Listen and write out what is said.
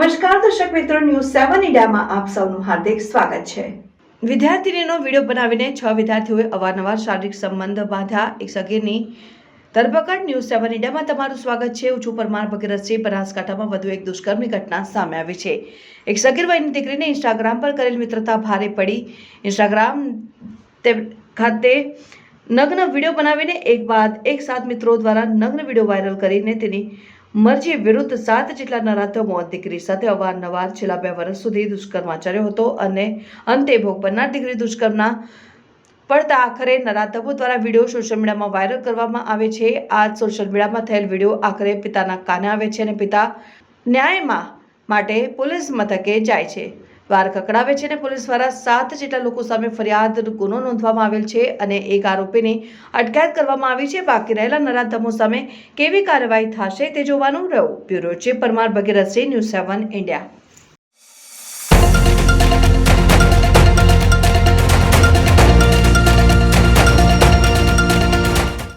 મિત્રો ન્યૂઝ સેવન ઇન્ડિયામાં આપ સૌનું હાર્દિક સ્વાગત છે. વિદ્યાર્થીનીનો વીડિયો બનાવીને છ વિદ્યાર્થીઓએ અવારનવાર શારીરિક સંબંધ બાંધ્યા. એક સગીરની ધરપકડ ન્યૂઝ સેવન ઇન્ડિયામાં તમારું સ્વાગત છે. હું છું પરમાર ભગીરથસિંહ બનાસકાંઠામાં વધુ એક દુષ્કર્મની ઘટના સામે આવી છે. એક સગીર વયની દીકરીને ઇન્સ્ટાગ્રામ પર કરેલ મિત્રતા ભારે પડી. ઇન્સ્ટાગ્રામ ખાતે નગ્ન વીડિયો બનાવીને એક બાદ એક સાત મિત્રો દ્વારા નગ્ન વીડિયો વાયરલ કરીને તેની મરજી વિરુદ્ધ સાત જેટલા નરાધમો દીકરી સાથે અવારનવાર છેલ્લા બે વર્ષ સુધી દુષ્કર્મ આચર્યો હતો અને અંતે ભોગ બનનાર દીકરી દુષ્કર્મના પડતા આખરે નરાધમો દ્વારા વીડિયો સોશિયલ મીડિયામાં વાયરલ કરવામાં આવે છે. આ સોશિયલ મીડિયામાં થયેલ વીડિયો આખરે પિતાના કાને આવે છે અને પિતા ન્યાયમાં માટે પોલીસ મથકે જાય છે. વાર કકડાવે છે અને પોલીસ દ્વારા સાત જેટલા લોકો સામે ફરિયાદ ગુનો નોંધવામાં આવેલ છે અને એક આરોપીની અટકાયત કરવામાં આવી છે. બાકી રહેલા નરાધમો સામે કેવી કાર્યવાહી થશે તે જોવાનું રહ્યું. Bureau chief Parmar Bhagirathsinh news seven, India.